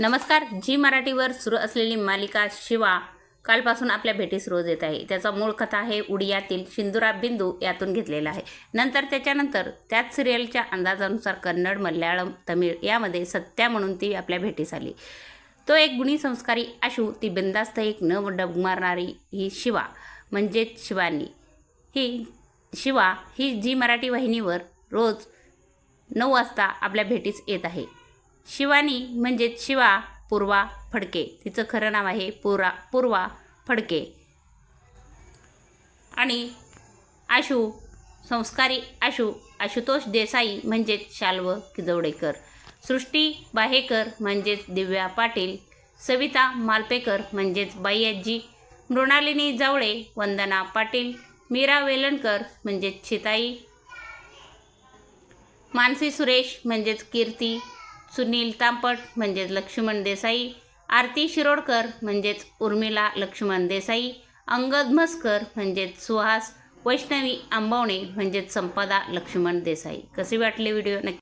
नमस्कार जी मराठीवर सुरू असलेली मालिका शिवा कालपासून आपल्या भेटीस रोज येत आहे. त्याचा मूळ कथा आहे उडियातील शिंदुरा बिंदू यातून घेतलेला आहे. नंतर त्याच्यानंतर त्याच सिरियलच्या अंदाजानुसार कन्नड मल्याळम तमिळ यामध्ये सत्या म्हणून ती आपल्या भेटीस आली. तो एक गुणी संस्कारी आशू ती बिंदास्त एक न डगमारणारी ही शिवा म्हणजेच शिवानी. ही शिवा ही जी मराठी वाहिनीवर रोज नऊ वाजता आपल्या भेटीस येत आहे. शिवानी म्हणजेच शिवा पूर्वा फडके. तिचं खरं नाव आहे पुरा पूर्वा फडके. आणि आशू संस्कारी आशू आशुतोष देसाई म्हणजेच शाल्व किजवडेकर. सृष्टी बाहेकर म्हणजेच दिव्या पाटील. सविता मालपेकर म्हणजेच बाईयाजी मृणालिनी जावळे वंदना पाटील. मीरा वेलणकर म्हणजेच छिताई मानसी सुरेश म्हणजेच कीर्ती. सुनील तांपट म्हणजेच लक्ष्मण देसाई आरती शिरोडकर म्हणजेच उर्मिला लक्ष्मण देसाई अंगद म्हसकर म्हणजेच सुहास वैष्णवी आंबवणे म्हणजेच संपदा लक्ष्मण देसाई. कसे वाटले व्हिडिओ? नक्की